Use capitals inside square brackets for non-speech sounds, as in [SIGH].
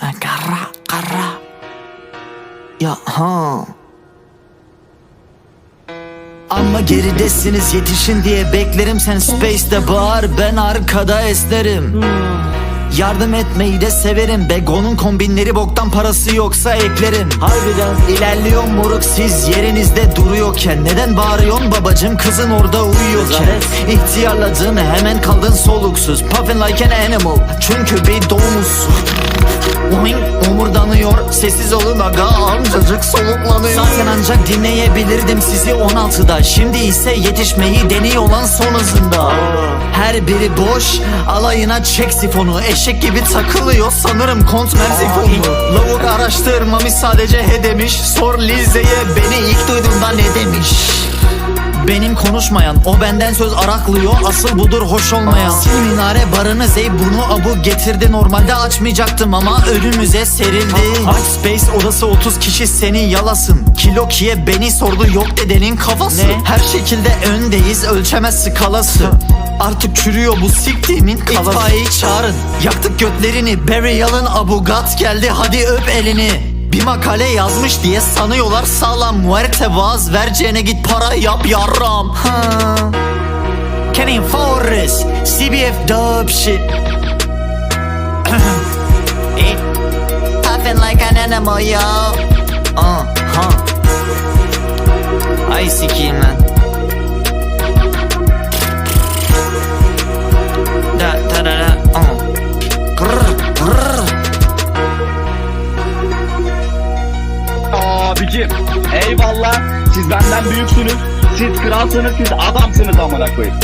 Ha, Kara, kara. Ya ha. Ama geridesiniz yetişin diye beklerim Sen space'de bağır ben arkada esnerim Yardım etmeyi de severim. Bego'nun kombinleri boktan parası yoksa eklerim. Harbiden ilerliyor moruk siz yerinizde duruyorken. Neden bağırıyorsun? Babacım kızın orada uyuyorken. İhtiyarladın hemen kaldın soluksuz. Puffin like an animal. Çünkü bir domuzsun. Boing omurdanıyor. Sessiz olun aga amcacık soluklanıyor. Zaten ancak dinleyebilirdim sizi 16'da Şimdi ise yetişmeyi deniyor lan son hızında Her biri boş alayına çek sifonu. Eşek gibi takılıyor sanırım kont mersifonu Lavuk araştırmamış sadece he demiş. Sor Lize'ye beni ilk duyduğunda ne demiş? Benim konuşmayan o benden söz araklıyor. Asıl budur hoş olmayan. Sil minare barını zey bunu abu getirdi. Normalde açmayacaktım ama önümüze serildi. Aç space odası 30 kişi seni yalasın. Kilokiye beni sordu yok dedenin kafası. Her şekilde öndeyiz ölçemez skalası Artık çürüyor bu siktiğimin kalası İtfaiyeyi çağırın. Yaktık götlerini Burial'ın abugat geldi hadi öp elini. Bir makale yazmış diye sanıyorlar sağlam Muerte vaaz vereceğine git para yap yarram. Ha. Kenny Forrest CBF dub shit. [LAUGHS] Puffin like an animal yo. Uh, huh. Ay sikiyim lan Abicim eyvallah. Siz benden büyüksünüz. Siz kralsınız siz adamsınız amına koyayım